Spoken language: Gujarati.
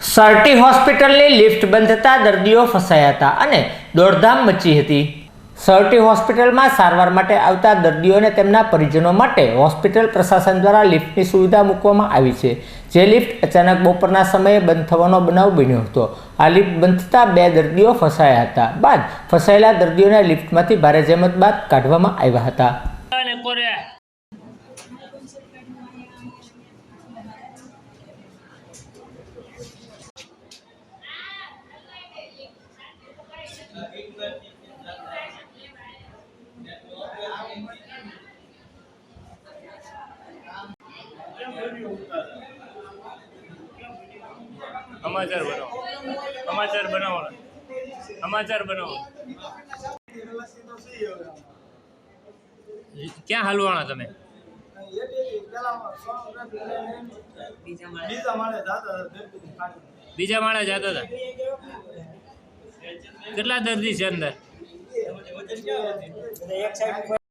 સરટી હોસ્પિટલની લિફ્ટ બંધ થતાં દર્દીઓ ફસાયા હતા અને દોડધામ મચી હતી. સરટી હોસ્પિટલમાં સારવાર માટે આવતા દર્દીઓને તેમના પરિજનો માટે હોસ્પિટલ પ્રશાસન દ્વારા લિફ્ટની સુવિધા મૂકવામાં આવી છે. જે લિફ્ટ અચાનક બપોરના સમયે બંધ થવાનો બનાવ બન્યો હતો. આ લિફ્ટ બંધ થતાં બે દર્દીઓ ફસાયા હતા. બાદ ફસાયેલા દર્દીઓને લિફ્ટમાંથી ભારે જહેમત બાદ કાઢવામાં આવ્યા હતા અને કોરે સમાચાર બનાવો. સમાચાર બનાવો. સમાચાર બનાવો. ક્યાં હાલવાના તમે? બીજા માળે જતા હતા દેડકુથી કાઢી. બીજા માળે જતા હતા કેટલા દર્દી છે અંદર?